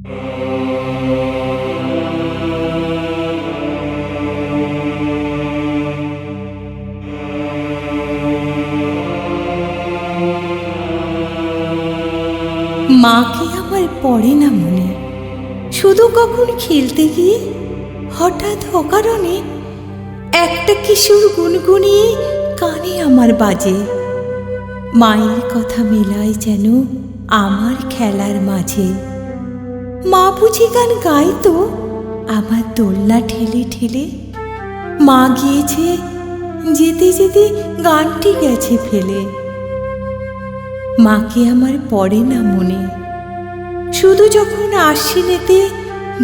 মাকে আমার পড়ে না মনে? শুধু কখন খেলতে গিয়ে? হঠাৎ অকারণে একটা কিশোর গুনগুনিয়ে কানে আমার বাজে। মায়ের কথা মেলায় যেন আমার খেলার মাঝে। মা বুঝি গান গায় তো। আমার দোলনা ঠেলে ঠেলে মা গিয়েছে, যেতে যেতে গানটি গেছে ফেলে। মাকে আমার পড়ে না মনে। শুধু যখন আশ্বিনেতে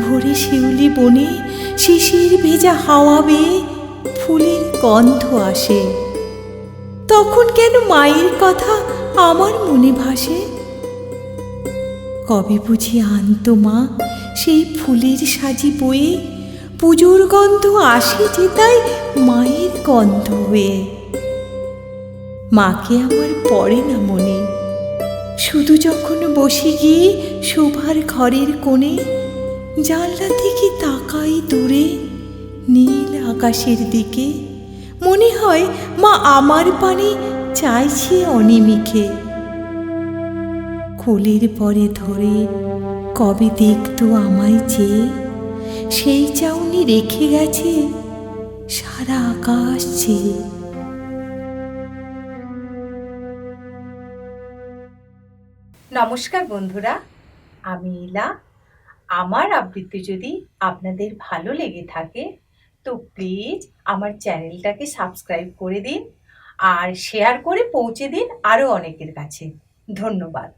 ভোরে শিউলি বনে শিশির ভেজা হাওয়া বেয়ে ফুলের গন্ধ আসে। তখন কেন মায়ের কথা আমার মনে ভাসে? কবে বুঝি আনতো মা? সেই ফুলের সাজি বয়ে পুজোর গন্ধ আসে যে তাই মায়ের গন্ধ হয়ে। মাকে আমার পড়ে না মনে। শুধু যখন বসে গিয়ে শোভার ঘরের কোণে জানলা থেকে তাকাই দূরে, নীল আকাশের দিকে, মনে হয় মা আমার পানে চাইছে অনিমিখে কোলের পরে ধরে কবে দেখতো আমায় চেয়ে সেই চাউনি রেখে গেছে সারা আকাশ চেয়ে নমস্কার বন্ধুরা, আমি ইলা আমার আবৃত্তি যদি আপনাদের ভালো লেগে থাকে, তো প্লিজ আমার চ্যানেলটাকে সাবস্ক্রাইব করে দিন আর শেয়ার করে পৌঁছে দিন আরও অনেকের কাছে। ধন্যবাদ।